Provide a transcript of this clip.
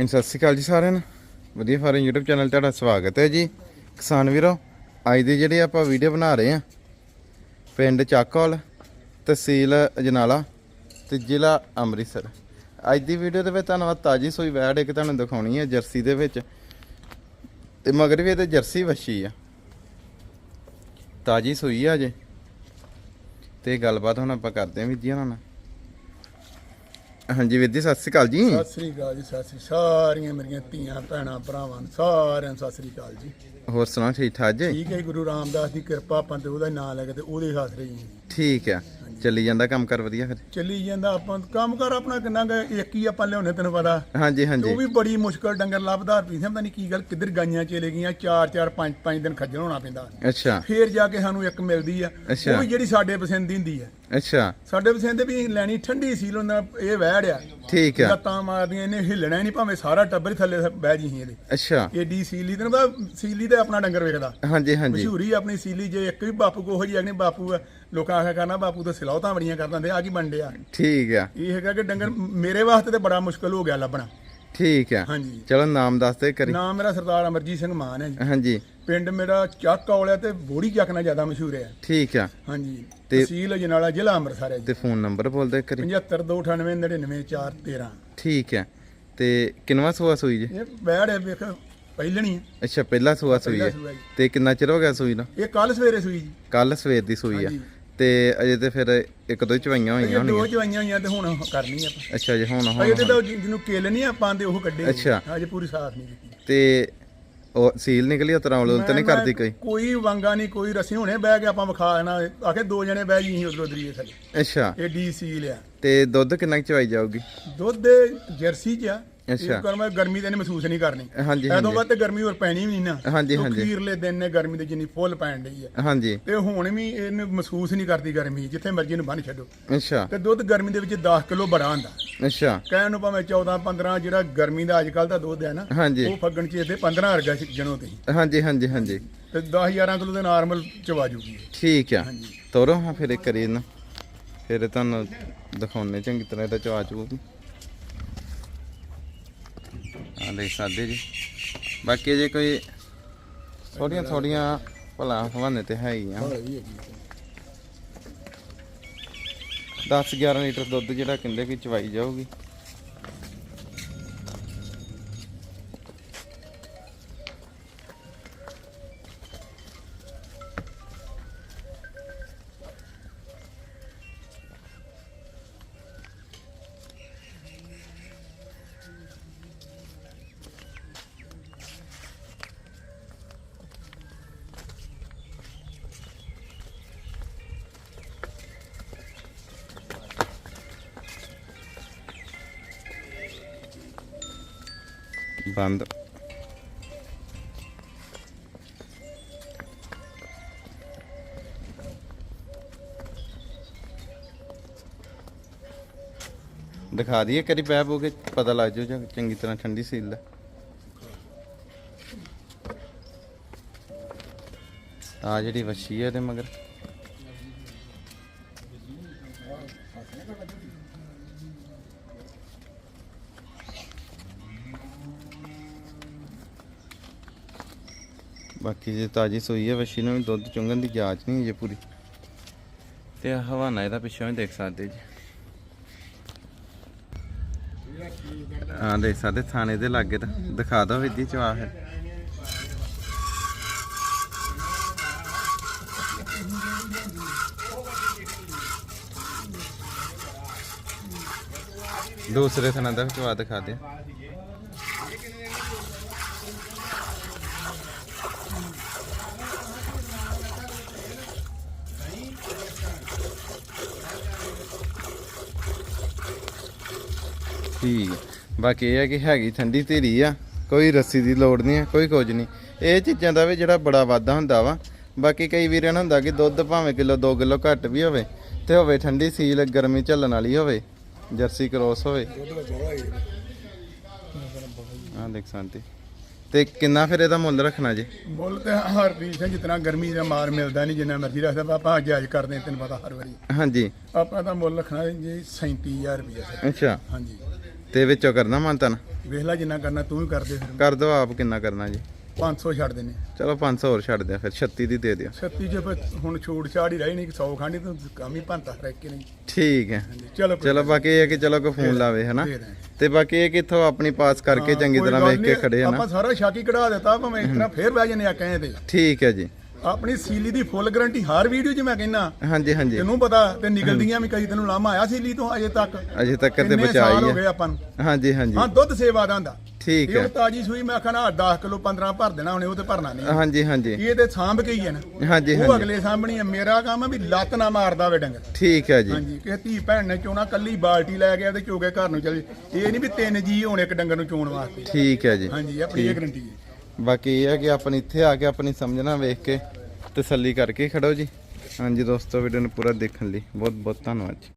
ਹਾਂਜੀ, ਸਤਿ ਸ਼੍ਰੀ ਅਕਾਲ ਜੀ ਸਾਰਿਆਂ ਨੂੰ। ਵਧੀਆ ਫਾਰਮ YouTube ਚੈਨਲ ਤੁਹਾਡਾ ਸਵਾਗਤ ਹੈ ਜੀ। ਕਿਸਾਨ ਵੀਰੋ, ਅੱਜ ਦੀ ਜਿਹੜੀ ਆਪਾਂ ਵੀਡੀਓ ਬਣਾ ਰਹੇ ਆ ਪਿੰਡ ਚੱਕੌਲ, ਤਹਿਸੀਲ ਅਜਨਾਲਾ ਤੇ ਜ਼ਿਲ੍ਹਾ ਅੰਮ੍ਰਿਤਸਰ। ਅੱਜ ਦੀ ਵੀਡੀਓ ਦੇ ਵਿੱਚ ਤੁਹਾਨੂੰ ਤਾਜੀ ਸੂਈ ਵੈੜ ਇੱਕ ਤੁਹਾਨੂੰ ਦਿਖਾਉਣੀ ਹੈ ਜਰਸੀ ਦੇ ਵਿੱਚ। ਤੇ ਮਗਰ ਵੀ ਇਹਦੇ ਜਰਸੀ ਵੱਛੀ ਆ। ਤਾਜੀ ਸੂਈ ਆ ਜੇ ਤੇ ਗੱਲਬਾਤ ਹੁਣ ਆਪਾਂ ਕਰਦੇ ਆਂ ਵੀਰ ਜੀ ਉਹਨਾਂ ਨਾਲ। ਹਾਂਜੀ ਵੀਰ ਜੀ ਸਤਿ ਸ਼੍ਰੀ ਅਕਾਲ ਜੀ। ਸਤਿ ਸ੍ਰੀ ਅਕਾਲ ਜੀ ਸਤਿ ਸ੍ਰੀ ਸਾਰੀਆਂ ਮੇਰੀਆਂ ਧੀਆਂ ਭੈਣਾਂ ਭਰਾਵਾਂ ਨੂੰ ਸਾਰਿਆਂ ਨੂੰ ਸਤਿ ਸ੍ਰੀ ਅਕਾਲ ਜੀ। ਹੋਰ ਸੁਣਾਓ ਠੀਕ ਠਾਕ ਜੀ? ਠੀਕ ਹੈ ਜੀ, ਗੁਰੂ ਰਾਮਦਾਸ ਦੀ ਕਿਰਪਾ ਆਪਾਂ ਤੇ ਉਹਦਾ ਨਾਮ ਲੈ ਕੇ ਤੇ ਉਹਦੇ ਹਾਸਰੇ ਜੀ। ਠੀਕ ਆ ਚੱਲੀ ਜਾਂਦਾ ਕੰਮ ਕਰ ਵਧੀਆ ਫਿਰ? ਚੱਲੀ ਜਾਂਦਾ ਆਪਾਂ ਕੰਮ ਕਰ ਆਪਣਾ ਕਿੰਨਾ ਕੁ ਇੱਕ ਹੀ ਆਪਾਂ ਲਿਆਉਣੇ ਤੈਨੂੰ ਪਤਾ। ਹਾਂਜੀ ਉਹ ਵੀ ਬੜੀ ਮੁਸ਼ਕਲ ਡੰਗਰ ਲੱਭਦਾ ਪੀ ਸਮਝਦਾ ਨਹੀਂ ਕੀ ਗੱਲ ਕਿੱਧਰ ਗਾਈਆਂ ਚਲੇ ਗਈਆਂ ਚਾਰ ਚਾਰ ਪੰਜ ਪੰਜ ਦਿਨ ਖੱਜਲ ਹੋਣਾ ਪੈਂਦਾ। ਅੱਛਾ। ਫੇਰ ਜਾ ਕੇ ਸਾਨੂੰ ਇੱਕ ਮਿਲਦੀ ਆ। ਅੱਛਾ। ਉਹ ਵੀ ਜਿਹੜੀ ਸਾਡੇ ਪਸੰਦ ਦੀ ਹੁੰਦੀ ਆ। ਅੱਛਾ। ਸਾਡੇ ਪਸੰਦ ਵੀ ਲੈਣੀ ਠੰਡੀ ਸੀ ਲੋਨਾ ਇਹ ਵਹਿੜ ਆ। ਠੀਕ ਆ। ਲੱਤਾਂ ਮਾਰਦੀਆਂ ਇਹਨੇ ਹਿੱਲਣਾ ਹੀ ਨਹੀਂ ਭਾਵੇਂ ਸਾਰਾ ਟੱਬਰ ਹੀ ਥੱਲੇ ਬਹਿ ਜੀ ਇਹਦੇ। ਅੱਛਾ। ਏਡੀ ਸੀਲੀ ਤੈਨੂੰ ਪਤਾ ਸੀਲੀ ਤੇ ਆਪਣਾ ਡੰਗਰ ਵੇਖਦਾ। ਹਾਂਜੀ ਹਾਂਜੀ। ਮਸ਼ਹੂਰੀ ਆਪਣੀ ਸੀਲੀ ਜੇ ਇੱਕ ਵੀ ਬਾਪੂ ਕੋ ਜਿਹੀ ਅਗਨੇ ਬਾਪੂ ਆ ਲੋਕਾਂ ਆਖਿਆ ਕਰਨਾ ਬਾਪੂ ਤਾਂ ਸਿਲਾਉਤਾਂ ਬੜੀਆਂ ਕਰ ਦਿੰਦੇ ਆ ਕੀ ਬੰਡਿਆ ਠੀਕ ਆ। ਇਹ ਹੈਗਾ ਕਿ ਡੰਗਰ ਮੇਰੇ ਵਾਸਤੇ ਤੇ ਬੜਾ ਮੁਸ਼ਕਲ ਹੋ ਗਿਆ ਲੱਭਣਾ। ਠੀਕ ਆ। ਹਾਂਜੀ। ਚਲੋ ਨਾਮ ਦੱਸ ਦੇ ਕਰੀ ਨਾਮ ਮੇਰਾ ਸਰਦਾਰ ਅਮਰਜੀਤ ਸਿੰਘ ਮਾਨ ਹੈ ਜੀ। ਹਾਂਜੀ। ਪਿੰਡ ਮੇਰਾ ਚੱਕ ਔਲਿਆ ਤੇ ਬੋੜੀ ਚੱਕ ਨਾਲ ਜ਼ਿਆਦਾ ਮਸ਼ਹੂਰ ਹੈ। ਠੀਕ ਆ। ਹਾਂਜੀ। ਤੇ- ਤਹਿਸੀਲ ਅਜਨਾਲਾ ਜ਼ਿਲ੍ਹਾ ਅੰਮ੍ਰਿਤਸਰ ਹੈ ਜੀ। ਤੇ ਫੋਨ ਨੰਬਰ ਬੋਲ ਦੇ ਕਰੀ 7529999413 ਠੀਕ ਆ। ਤੇ ਕਿੰਨਵਾ ਸੂਆ ਸੂਈ ਜੀ? ਇਹ ਬੈੜ ਹੈ ਵੇਖ ਪਹਿਲਣੀ ਹੈ। ਅੱਛਾ ਪਹਿਲਾ ਸੂਆ ਸੂਈ ਪਹਿਲਾ ਹੈ ਸੂਆ ਜੀ। ਤੇ ਕਿੰਨਾ ਚਿਰ ਹੋ ਗਿਆ ਸੂਈ ਨੂੰ? ਇਹ ਕੱਲ ਸਵੇਰੇ ਸੂਈ ਜੀ। ਕੱਲ ਸਵੇਰ ਦੀ ਸੂਈ ਆ। ਹਾਂਜੀ। ਤੇ ਅਜੇ ਤੇ ਫਿਰ ਇੱਕ ਦੋ ਹੀ ਚਵਾਈਆਂ ਹੋਈਆਂ ਇਹ ਦੋ ਹੋਣਗੀਆਂ। ਜਵਾਈਆਂ ਹੋਈਆਂ ਤੇ ਹੁਣ ਕਰਨੀ ਆਪਾਂ। ਅੱਛਾ ਜੀ ਹੁਣ ਅਜੇ ਤੇ ਹੁਣ ਤਾਂ ਜਿਹਨੂੰ ਕੇਲ ਨਹੀਂ ਆਪਾਂ ਦੇ ਉਹ ਕੱਢੇ ਅੱਛਾ। ਅਜੇ ਪੂਰੀ ਸਾਫ਼ ਨਹੀਂ ਕੀਤੀ। ਤੇ ਉਹ ਸੀਲ ਨਿਕਲੀ ਉਤਰਾ ਉਲੂਲ ਤੇ ਨਹੀਂ ਮੈਂ- ਕਰਦੀ ਕੋਈ? ਕੋਈ ਵਾਂਗਾ ਨਹੀਂ ਕੋਈ ਰਸੀ ਹੁਣੇ ਬਹਿ ਕੇ ਆਪਾਂ ਵਿਖਾ ਦੇਣਾ ਆਖੇ ਦੋ ਜਣੇ ਬਹਿ ਜੀ ਉਧਰ ਉਧਰ ਥੱਲੇ। ਅੱਛਾ। ਇਹ ਡੀ ਸੀ ਲਿਆ ਤੇ ਦੁੱਧ ਕਿੰਨਾ ਕੁ ਚਵਾਈ ਜਾਊਗੀ? ਦੁੱਧ ਜਰਸੀ ਚ ਆ। ਅੱਛਾ। ਇਹ ਕਰ ਮੈਂ ਗਰਮੀ ਤੇ ਇਹਨੇ ਮਹਿਸੂਸ ਨਹੀਂ ਕਰਨੀ। ਹਾਂਜੀ ਹਾਂਜੀ। ਬਾਅਦ ਤੇ ਗਰਮੀ ਹੋਰ ਪੈਣੀ ਵੀ ਨਹੀਂ ਨਾ। ਹਾਂਜੀ, ਉਹ ਹਾਂਜੀ। ਅਖੀਰਲੇ ਦਿਨ ਨੇ ਗਰਮੀ ਦੇ ਜਿੰਨੀ ਫੁੱਲ ਪੈਣ ਡਈ ਆ। ਹਾਂਜੀ। ਤੇ ਹੁਣ ਵੀ ਇਹਨੂੰ ਮਹਿਸੂਸ ਨਹੀਂ ਕਰਦੀ ਗਰਮੀ ਜਿੱਥੇ ਮਰਜ਼ੀ ਇਹਨੂੰ ਬੰਨ ਛੱਡੋ। ਅੱਛਾ। ਤੇ ਦੁੱਧ ਗਰਮੀ ਦੇ ਵਿੱਚ 10 ਕਿਲੋ ਬੜਾ ਹੁੰਦਾ। ਅੱਛਾ। ਕਹਿਣ ਨੂੰ ਭਾਵੇਂ 14 15 ਜਿਹੜਾ ਗਰਮੀ ਦਾ ਅੱਜ ਕੱਲ ਦਾ ਦੁੱਧ ਹੈ ਨਾ ਹਾਂਜੀ। ਉਹ ਫੱਗਣ ਚ ਇਹਦੇ 15 ਵਰਗਾ ਸੀ ਜਣੋ ਤੇ। ਹਾਂਜੀ ਹਾਂਜੀ ਹਾਂਜੀ। ਤੇ 10 11 ਕਿਲੋ ਦੇ ਨਾਰਮਲ ਚਵਾ ਜੂਗੀ ਠੀਕ ਆ। ਤੋਰੋ ਹਾਂ ਫਿਰ ਇੱਕ ਕਰੀ ਨਾ। ਫਿਰ ਤੁਹਾਨੂੰ ਦਿਖਾਉਣੇ ਚੰਗੀ ਤਰ੍ਹਾਂ ਇਹਦਾ ਚਵਾ ਚੂਗੀ ਆ ਦੇਖ ਸਕਦੇ ਜੀ। ਬਾਕੀ ਜੇ ਕੋਈ ਥੋੜੀਆਂ ਥੋੜੀਆਂ ਭਲਾ ਹਵਾਨੇ ਤੇ ਹੈ ਹੀ ਆ। 10 11 ਲੀਟਰ ਦੁੱਧ ਜਿਹੜਾ ਕਹਿੰਦੇ ਕਿ ਚਵਾਈ ਜਾਊਗੀ। ਬੰਦ ਦਿਖਾ ਦਈਏ ਕਰੀ ਪੈ ਪੂ ਕੇ ਪਤਾ ਲੱਗ ਜਾਓ ਜਾਂ ਚੰਗੀ ਤਰ੍ਹਾਂ ਠੰਡੀ ਸੀਲ ਹੈ ਆ ਜਿਹੜੀ ਵੱਛੀ ਹੈ ਇਹਦੇ ਮਗਰ। ਬਾਕੀ ਜੇ ਤਾਜੀ ਸੂਈ ਹੈ ਵੱਛੀ ਨੂੰ ਵੀ ਦੁੱਧ ਚੁੰਗਣ ਦੀ ਜਾਂਚ ਨਹੀਂ ਜੇ ਪੂਰੀ। ਤੇ ਆਹ ਹਵਾਨਾ ਇਹਦਾ ਪਿੱਛੋਂ ਵੀ ਦੇਖ ਸਕਦੇ ਜੀ। ਹਾਂ ਦੇਖ ਸਕਦੇ ਥਾਣੇ ਦੇ ਲਾਗੇ ਤਾਂ ਦਿਖਾ ਦੋ ਵਿੱਦੀ ਚਵਾ ਹੈ। ਦੂਸਰੇ ਥਾਣੇ ਦਾ ਵੀ ਚਵਾ ਦਿਖਾ ਦੇ ਠੀਕ ਬਾਕੀ ਇਹ ਹੈ ਕਿ ਹੈਗੀ ਠੰਡੀ ਧੀਰੀ ਆ ਕੋਈ ਰੱਸੀ ਦੀ ਲੋੜ ਨਹੀਂ ਆ ਕੋਈ ਕੁਝ ਨਹੀਂ। ਇਹ ਚੀਜ਼ਾਂ ਦਾ ਵੀ ਜਿਹੜਾ ਬੜਾ ਵਾਧਾ ਹੁੰਦਾ ਵਾ ਬਾਕੀ ਕਈ ਵੀਰਾਂ ਨੂੰ ਹੁੰਦਾ ਕਿ ਦੁੱਧ ਭਾਵੇਂ ਕਿਲੋ 2 ਕਿਲੋ ਘੱਟ ਵੀ ਹੋਵੇ ਤੇ ਹੋਵੇ ਠੰਡੀ ਸੀਲ ਗਰਮੀ ਝੱਲਣ ਵਾਲੀ ਹੋਵੇ ਜਰਸੀ ਕ੍ਰੋਸ ਹੋਵੇ। ਆ ਦੇਖ ਸੰਤੀ। ਤੇ ਕਿੰਨਾ ਫਿਰ ਇਹਦਾ ਮੁੱਲ ਰੱਖਣਾ ਜੀ? ਮੁੱਲ ਤੇ ਹਰ ਪੀਸ ਹੈ ਜਿਤਨਾ ਗਰਮੀ ਦਾ ਮਾਰ ਮਿਲਦਾ ਨਹੀਂ ਜਿੰਨਾ ਮਰਜ਼ੀ ਰੱਖਦਾ ਆਪਾਂ ਜਾਇਜ਼ ਕਰਦੇ ਤੈਨੂੰ ਪਤਾ ਹਰ ਵਾਰੀ। ਹਾਂਜੀ। ਆਪਣਾ ਤਾਂ ਮੁੱਲ ਰੱਖਣਾ ਜੀ 37000 ਰੁਪਏ ਅੱਛਾ। ਹਾਂਜੀ। ਤੇ ਵਿੱਚੋਂ ਕਰਨਾ ਮੰਤਨ? ਵੇਖ ਲੈ ਜਿੰਨਾ ਕਰਨਾ ਤੂੰ ਵੀ ਕਰਦੇ ਫਿਰ। ਕਰ ਦਿਓ ਆਪ ਕਿੰਨਾ ਕਰਨਾ ਜੀ? 500 ਛੱਡ ਦੇਣੇ। ਚਲੋ 500 ਹੋਰ ਛੱਡ ਦਿਓ ਫਿਰ 36 ਦੀ ਦੇ ਦਿਓ। 36 ਜੇ ਫਿਰ ਹੁਣ ਛੋੜ ਛਾੜ ਹੀ ਰਹੀ ਨਹੀਂ 100 ਖਾਂਡੀ ਤੂੰ ਕੰਮ ਹੀ ਭੰਤਾ ਰਹਿ ਕੇ ਨਹੀਂ। ਠੀਕ ਹੈ। ਚਲੋ ਚਲੋ ਬਾਕੀ ਇਹ ਹੈ ਕਿ ਚਲੋ ਕੋਈ ਫੋਨ ਲਾਵੇ ਹਨਾ? ਦੇ ਦੇ। ਤੇ ਬਾਕੀ ਇਹ ਕਿੱਥੋਂ ਆਪਣੀ ਪਾਸ ਕਰਕੇ ਚੰਗੀ ਕੋਈ ਤਰ੍ਹਾਂ ਗੱਲ ਵੇਖ ਕੇ ਨਹੀਂ, ਖੜੇ ਹਨਾ ਆਪਾਂ ਸਾਰਾ ਸ਼ਾਕੀ ਕਢਾ ਦਿੱਤਾ ਭਾਵੇਂ ਇਸ ਤਰ੍ਹਾਂ ਫੇਰ ਬਹਿ ਜਨੇ ਆ ਕਹੇ ਤੇ ਠੀਕ ਹੈ ਜੀ। ਆਪਣੀ ਸੀਲੀ ਦੀ ਫੁੱਲ ਗਾਰੰਟੀ ਹਰ ਵੀਡੀਓ 'ਚ ਮੈਂ ਕਹਿੰਦਾ ਹਾਂਜੀ ਹਾਂਜੀ। ਤੈਨੂੰ ਪਤਾ ਤੇ ਨਿਕਲਦੀਆਂ ਵੀ ਕਈ ਤੈਨੂੰ ਲਾਮਾ ਆਇਆ ਸੀਲੀ ਤੋਂ ਅਜੇ ਤੱਕ। ਅਜੇ ਤੱਕ ਤੇ ਬਚਾਈ ਹੋ ਹੈ ਗਏ ਆਪਾਂ ਨੂੰ। ਹਾਂਜੀ ਹਾਂਜੀ। ਹਾਂ ਦੁੱਧ ਸੇਵਾ ਦਾ ਹੁੰਦਾ। ਠੀਕ ਇਹ ਹੈ। ਤਾਜੀ ਸੂਈ ਮੈਂ ਆਖਣਾ 10 ਕਿਲੋ 15 ਭਰ ਦੇਣਾ ਉਹਨੇ ਉਹ ਤੇ ਭਰਨਾ ਨਹੀਂ। ਹਾਂਜੀ ਹਾਂਜੀ। ਇਹ ਤੇ ਸਾਂਭ ਕੇ ਹੀ ਹੈ ਨਾ। ਹਾਂਜੀ ਉਹ ਹਾਂਜੀ। ਅਗਲੇ ਸਾਹਮਣੀ ਹੈ ਮੇਰਾ ਕੰਮ ਹੈ ਵੀ ਲੱਤ ਨਾ ਮਾਰਦਾ ਵੇ ਡੰਗਰ। ਠੀਕ ਹੈ ਜੀ। ਹਾਂਜੀ ਕਿ ਧੀ ਭੈਣ ਨੇ ਚੋਣਾ ਕੱਲੀ ਬਾਲਟੀ ਲੈ ਗਿਆ ਤੇ ਚੋਗੇ ਘਰ ਨੂੰ ਚਲ ਇਹ ਨਹੀਂ ਵੀ ਤਿੰਨ ਜੀ ਹੋਣ ਇੱਕ ਡੰਗਰ ਨੂੰ ਚੋਣ ਵਾਸਤੇ। ਠੀਕ ਹੈ ਜੀ। ਹਾਂਜੀ ਆਪਣੀ ਇਹ ਗਰੰਟੀ ਹੈ। ਬਾਕੀ ਇਹ ਹੈ ਕਿ ਆਪਣੀ ਇੱਥੇ ਆ ਕੇ ਆਪਣੀ ਸਮਝਣਾ ਵੇਖ ਕੇ ਤਸੱਲੀ ਕਰਕੇ ਖੜੋ ਜੀ। ਹਾਂਜੀ ਦੋਸਤੋ ਵੀਡੀਓ ਨੂੰ ਪੂਰਾ ਦੇਖਣ ਲਈ ਬਹੁਤ ਬਹੁਤ ਧੰਨਵਾਦ ਜੀ।